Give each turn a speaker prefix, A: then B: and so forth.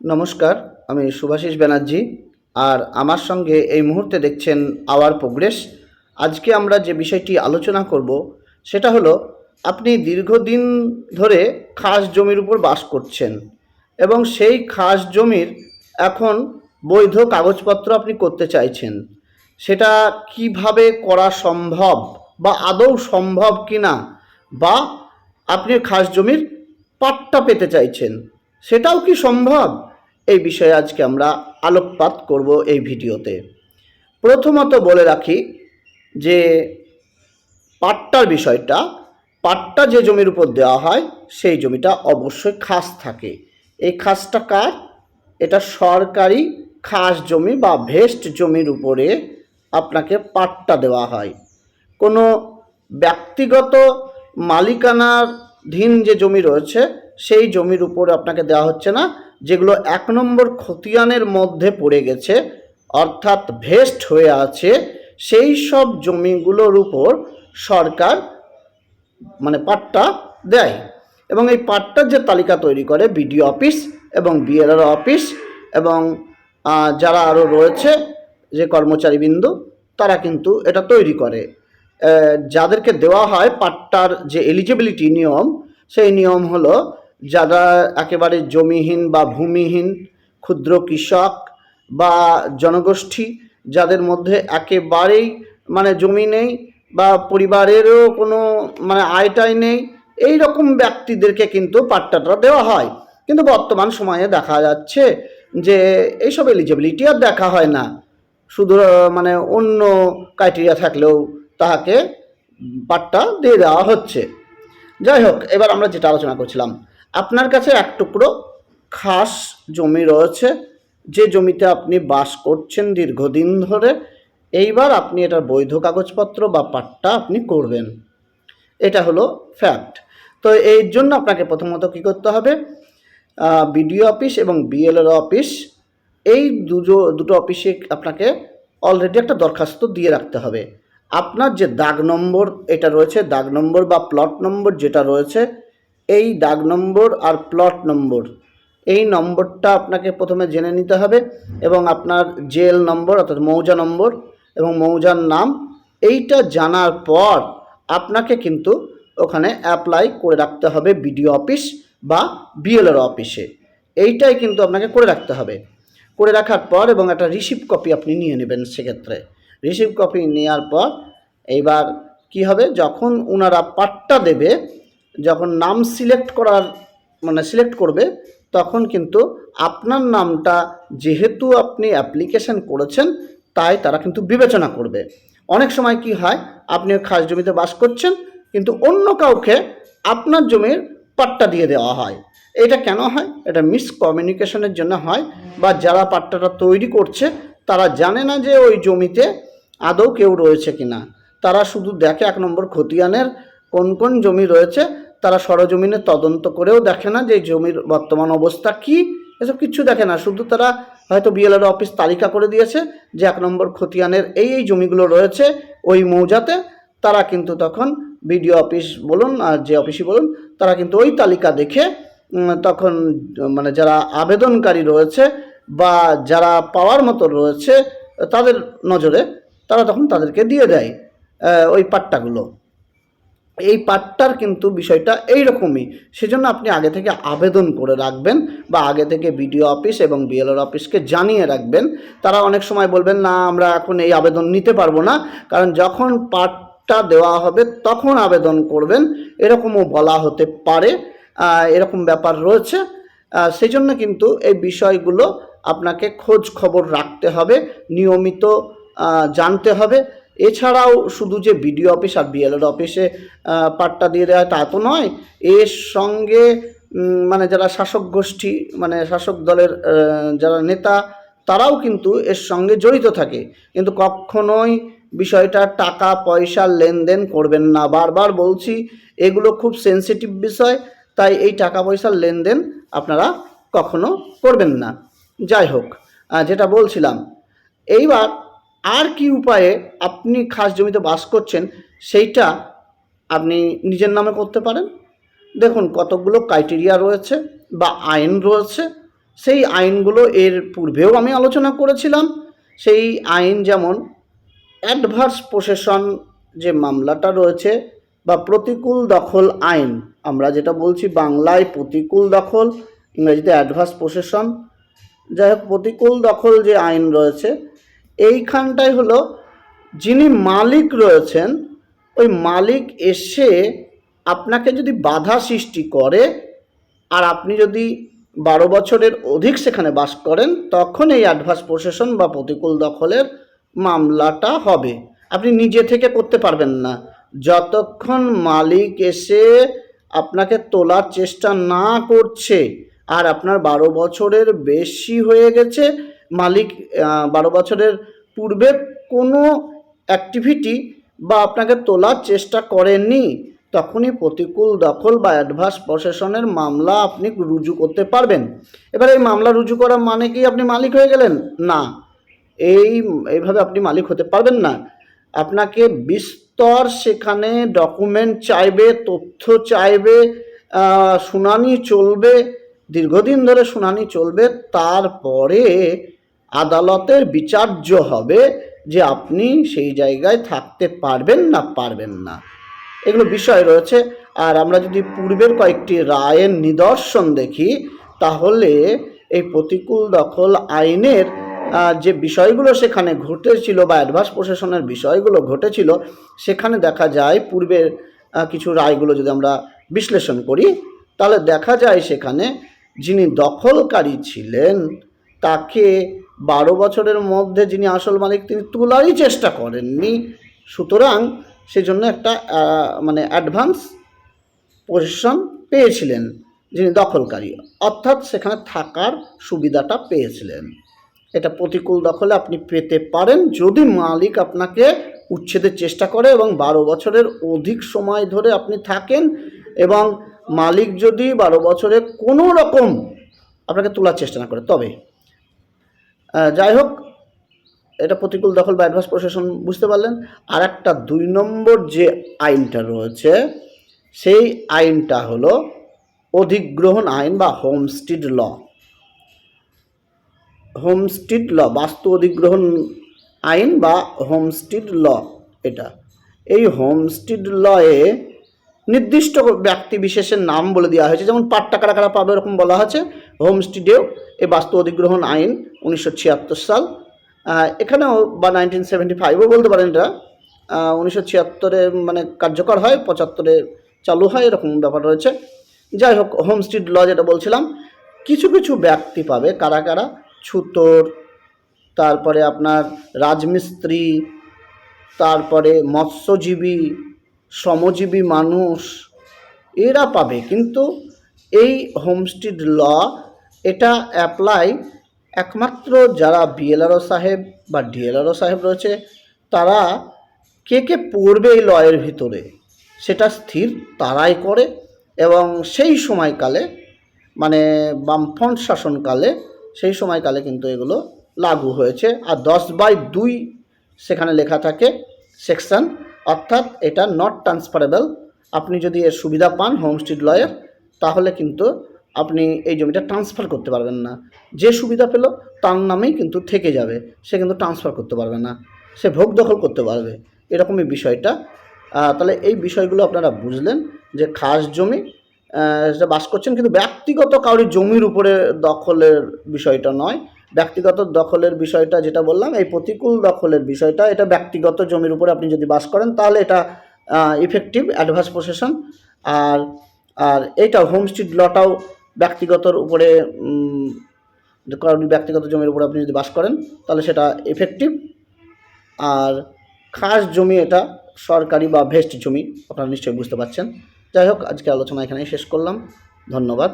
A: নমস্কার, আমি সুভাষিস ব্যানার্জি আর আমার সঙ্গে এই মুহূর্তে দেখছেন আওয়ার প্রোগ্রেস। আজকে আমরা যে বিষয়টি আলোচনা করব সেটা হলো, আপনি দীর্ঘদিন ধরে খাস জমির উপর বাস করছেন এবং সেই খাস জমির এখন বৈধ কাগজপত্র আপনি করতে চাইছেন। সেটা কীভাবে করা সম্ভব বা আদৌ সম্ভব কি না বা আপনি খাস জমির পাট্টা পেতে চাইছেন, সেটাও কি সম্ভব? এই বিষয়ে আজকে আমরা আলোকপাত করব এই ভিডিওতে। প্রথমত বলে রাখি যে পাট্টার বিষয়টা, পাট্টা যে জমির উপর দেওয়া হয়, সেই জমিটা অবশ্যই খাস থাকে। এই খাসটা কার? এটা সরকারি খাস জমি বা ভেস্ট জমির উপরে আপনাকে পাট্টা দেওয়া হয়। কোনো ব্যক্তিগত মালিকানাধীন যে জমি রয়েছে, সেই জমির উপর আপনাকে দেওয়া হচ্ছে না। যেগুলো এক নম্বর খতিয়ানের মধ্যে পড়ে গেছে, অর্থাৎ ভেস্ট হয়ে আছে, সেই সব জমিগুলোর উপর সরকার মানে পাট্টা দেয়। এবং এই পাট্টার যে তালিকা তৈরি করে বিডিও অফিস এবং বিএলআর অফিস এবং যারা আরও রয়েছে যে কর্মচারীবৃন্দ, তারা কিন্তু এটা তৈরি করে। যাদেরকে দেওয়া হয় পাট্টার যে এলিজিবিলিটি নিয়ম, সেই নিয়ম হলো যারা একেবারে জমিহীন বা ভূমিহীন, ক্ষুদ্র কৃষক বা জনগোষ্ঠী, যাদের মধ্যে একেবারেই মানে জমি নেই বা পরিবারেরও কোনো মানে আয়টাই নেই এই রকম ব্যক্তিদেরকে কিন্তু পাট্টাটা দেওয়া হয়। কিন্তু বর্তমান সময়ে দেখা যাচ্ছে যে এইসব এলিজিবিলিটি আর দেখা হয় না। শুধু মানে অন্য ক্রাইটেরিয়া থাকলেও তাহাকে পাট্টা দিয়ে দেওয়া হচ্ছে। যাই হোক, এবার আমরা যেটা আলোচনা করছিলাম আপনার কাছে এক টুকরো খাস জমি রয়েছে। যে জমিতে আপনি বাস করছেন দীর্ঘদিন ধরে, এইবার আপনি এটার বৈধ কাগজপত্র বা পাট্টা আপনি করবেন। এটা হলো ফ্যাক্ট তো এই জন্য আপনাকে প্রথমত কী করতে হবে বিডিও অফিস এবং বিএলএর অফিস এই দুটো দুটো অফিসে আপনাকে অলরেডি একটা দরখাস্ত দিয়ে রাখতে হবে। আপনার যে দাগ নম্বর এটা রয়েছে, দাগ নম্বর বা প্লট নম্বর যেটা রয়েছে এই দাগ নম্বর আর প্লট নম্বর। এই নম্বরটা আপনাকে প্রথমে জেনে নিতে হবে এবং আপনার জেল নম্বর অর্থাৎ মৌজা নম্বর এবং মৌজার নাম। এইটা জানার পর আপনাকে কিন্তু ওখানে অ্যাপ্লাই করে রাখতে হবে বিডিও অফিস বা বিএলআর অফিসে এইটাই কিন্তু আপনাকে করে রাখতে হবে। করে রাখার পর এবং একটা রিসিভ কপি আপনি নিয়ে নেবেন সেক্ষেত্রে। রিসিভ কপি নেওয়ার পর এইবার কি হবে? যখন ওনারা পাট্টা দেবে যখন নাম সিলেক্ট করার মানে সিলেক্ট করবে, তখন কিন্তু আপনার নামটা যেহেতু আপনি অ্যাপ্লিকেশন করেছেন, তাই তারা কিন্তু বিবেচনা করবে। অনেক সময় কি হয়, আপনি খাস জমিতে বাস করছেন, কিন্তু অন্য কাউকে আপনার জমির পাট্টা দিয়ে দেওয়া হয়। এটা কেন হয়? এটা মিসকমিউনিকেশনের জন্য হয়, বা যারা পাট্টাটা তৈরি করছে, তারা জানে না যে ওই জমিতে আদৌ কেউ রয়েছে কিনা। তারা শুধু দেখে এক নম্বর খতিয়ানের কোন কোন জমি রয়েছে, তারা সরজমিনে তদন্ত করেও দেখে না যে জমির বর্তমান অবস্থা কি। এসব কিছু দেখে না, শুধু তারা হয়তো বিএলআর অফিস তালিকা করে দিয়েছে যে এক নম্বর খতিয়ানের এই এই জমিগুলো রয়েছে ওই মৌজাতে। তারা কিন্তু তখন বিডিও অফিস বলুন আর যে অফিসই বলুন, তারা কিন্তু ওই তালিকা দেখে তখন মানে যারা আবেদনকারী রয়েছে বা যারা পাওয়ার মতো রয়েছে, তাদের নজরে তারা তখন তাদেরকে দিয়ে দেয় ওই পাট্টাগুলো। এই পাট্টার কিন্তু বিষয়টা এই রকমই সেজন্য আপনি আগে থেকে আবেদন করে রাখবেন বা আগে থেকে বিডিও অফিস এবং বিএলআর অফিসকে জানিয়ে রাখবেন। তারা অনেক সময় বলবেন, না, আমরা এখন এই আবেদন নিতে পারব না। কারণ যখন পাট্টা দেওয়া হবে তখন আবেদন করবেন। এরকমও বলা হতে পারে এরকম ব্যাপার রয়েছে। সেই জন্য কিন্তু এই বিষয়গুলো আপনাকে খোঁজ খবর রাখতে হবে, নিয়মিত জানতে হবে। এছাড়াও শুধু যে বিডিও অফিস আর বিএলএর অফিসে পাট্টা দিয়ে দেওয়া তা তো নয়, এর সঙ্গে মানে যারা শাসক গোষ্ঠী মানে শাসক দলের যারা নেতা, তারাও কিন্তু এর সঙ্গে জড়িত থাকে। কিন্তু কখনোই বিষয়টা টাকা পয়সার লেনদেন করবেন না। বারবার বলছি, এগুলো খুব সেনসিটিভ বিষয়, তাই এই টাকা পয়সার লেনদেন আপনারা কখনো করবেন না। যাই হোক যেটা বলছিলাম, এইবার আর কি উপায়ে আপনি খাস জমিতে বাস করছেন, সেইটা আপনি নিজের নামে করতে পারেন। দেখুন, কতগুলো ক্রাইটেরিয়া রয়েছে বা আইন রয়েছে। সেই আইনগুলো এর পূর্বেও আমি আলোচনা করেছিলাম। সেই আইন যেমন অ্যাডভার্স পোসেশন যে মামলাটা রয়েছে বা প্রতিকূল দখল আইন, আমরা যেটা বলছি বাংলায় প্রতিকূল দখল, ইংরেজিতে অ্যাডভার্স পোসেশন যাই হোক, প্রতিকূল দখল যে আইন রয়েছে এইখানটাই হলো যিনি মালিক রয়েছেন, ওই মালিক এসে আপনাকে যদি বাধা সৃষ্টি করে আর আপনি যদি বারো বছরের অধিক সেখানে বাস করেন, তখন এই অ্যাডভান্স প্রসেশন বা প্রতিকূল দখলের মামলাটা হবে। আপনি নিজে থেকে করতে পারবেন না। যতক্ষণ মালিক এসে আপনাকে তোলার চেষ্টা না করছে আর আপনার বারো বছরের বেশি হয়ে গেছে মালিক বারো বছরের পূর্বে কোনো অ্যাক্টিভিটি বা আপনাকে তোলার চেষ্টা করেননি, তখনই প্রতিকূল দখল বা অ্যাডভান্স প্রসেশনের মামলা আপনি রুজু করতে পারবেন। এবার এই মামলা রুজু করা মানে কি আপনি মালিক হয়ে গেলেন? না, এই, এইভাবে আপনি মালিক হতে পারবেন না। আপনাকে বিস্তর সেখানে ডকুমেন্ট চাইবে, তথ্য চাইবে শুনানি চলবে, দীর্ঘদিন ধরে শুনানি চলবে, তারপরে আদালতের বিচার্য হবে যে আপনি সেই জায়গায় থাকতে পারবেন না পারবেন না। এগুলো বিষয় রয়েছে। আর আমরা যদি পূর্বের কয়েকটি রায়ের নিদর্শন দেখি, তাহলে এই প্রতিকূল দখল আইনের যে বিষয়গুলো সেখানে ঘটেছিল বা অ্যাডভান্স প্রশাসনের বিষয়গুলো ঘটেছিল, সেখানে দেখা যায় পূর্বের কিছু রায়গুলো যদি আমরা বিশ্লেষণ করি, তাহলে দেখা যায় সেখানে যিনি দখলকারী ছিলেন তাকে বারো বছরের মধ্যে যিনি আসল মালিক, তিনি তোলারই চেষ্টা করেননি। সুতরাং সেজন্য একটা মানে অ্যাডভান্স পজিশন পেয়েছিলেন যিনি দখলকারী। অর্থাৎ সেখানে থাকার সুবিধাটা পেয়েছিলেন। এটা প্রতিকূল দখলে আপনি পেতে পারেন যদি মালিক আপনাকে উচ্ছেদের চেষ্টা করে এবং বারো বছরের অধিক সময় ধরে আপনি থাকেন এবং মালিক যদি বারো বছরে কোনো রকম আপনাকে তোলার চেষ্টা না করে, তবে যাই হোক, এটা প্রতিকূল দখল বা অ্যাডভান্স প্রশাসন বুঝতে পারলেন। আর একটা দুই নম্বর যে আইনটা রয়েছে, সেই আইনটা হলো অধিগ্রহণ আইন বা হোমস্টিড ল হোমস্টিড ল বাস্তু অধিগ্রহণ আইন বা হোমস্টিড ল এটা। এই হোমস্টিড লয়ে নির্দিষ্ট ব্যক্তি বিশেষের নাম বলে দেওয়া হয়েছে। যেমন পাট্টা কারা কারা পাবে এরকম বলা হয়েছে। হোম হোমস্টিডেও এ বাস্তু অধিগ্রহণ আইন, উনিশশো ছিয়াত্তর সাল। এখানেও বা নাইনটিন সেভেন্টি ফাইভও বলতে পারেন এটা। উনিশশো ছিয়াত্তরে মানে কার্যকর হয়, পঁচাত্তরে চালু হয়, এরকম ব্যাপার রয়েছে। যাই হোক, হোম হোমস্টিড ল যেটা বলছিলাম, কিছু কিছু ব্যক্তি পাবে, কারা কারা? ছুতোর, তারপরে আপনার রাজমিস্ত্রি, তারপরে মৎস্যজীবী শ্রমজীবী মানুষ, এরা পাবে। কিন্তু এই হোমস্টিড ল, এটা অ্যাপ্লাই একমাত্র যারা বিএলআরও সাহেব বা ডিএলআরও সাহেব রয়েছে, তারা কে কে পড়বে এই লয়ের ভিতরে, সেটা স্থির তারাই করে। এবং সেই সময়কালে মানে বামফ্রন্ট শাসনকালে, সেই সময়কালে কিন্তু এগুলো লাগু হয়েছে। আর দশ বাই দুই, সেখানে লেখা থাকে, সেকশন অর্থাৎ এটা নট ট্রান্সফারেবল আপনি যদি এর সুবিধা পান হোমস্টিড লয়ের তাহলে কিন্তু আপনি এই জমিটা ট্রান্সফার করতে পারবেন না। যে সুবিধা পেল, তার নামেই কিন্তু থেকে যাবে। সে কিন্তু ট্রান্সফার করতে পারবে না। সে ভোগ দখল করতে পারবে। এরকমই বিষয়টা। তাহলে এই বিষয়গুলো আপনারা বুঝলেন যে খাস জমি সেটা বাস করছেন, কিন্তু ব্যক্তিগত কাউরি জমির উপরে দখলের বিষয়টা নয়। ব্যক্তিগত দখলের বিষয়টা যেটা বললাম, এই প্রতিকূল দখলের বিষয়টা, এটা ব্যক্তিগত জমির উপরে আপনি যদি বাস করেন, তাহলে এটা ইফেক্টিভ অ্যাডভান্স প্রসেশন আর আর এইটা হোমস্টিড লটাও ব্যক্তিগতর উপরে ব্যক্তিগত জমির উপরে আপনি যদি বাস করেন, তাহলে সেটা এফেক্টিভ আর খাস জমি এটা সরকারি বা ভেস্ট জমি, আপনারা নিশ্চয়ই বুঝতে পারছেন। যাই হোক আজকে আলোচনা এখানেই শেষ করলাম। ধন্যবাদ।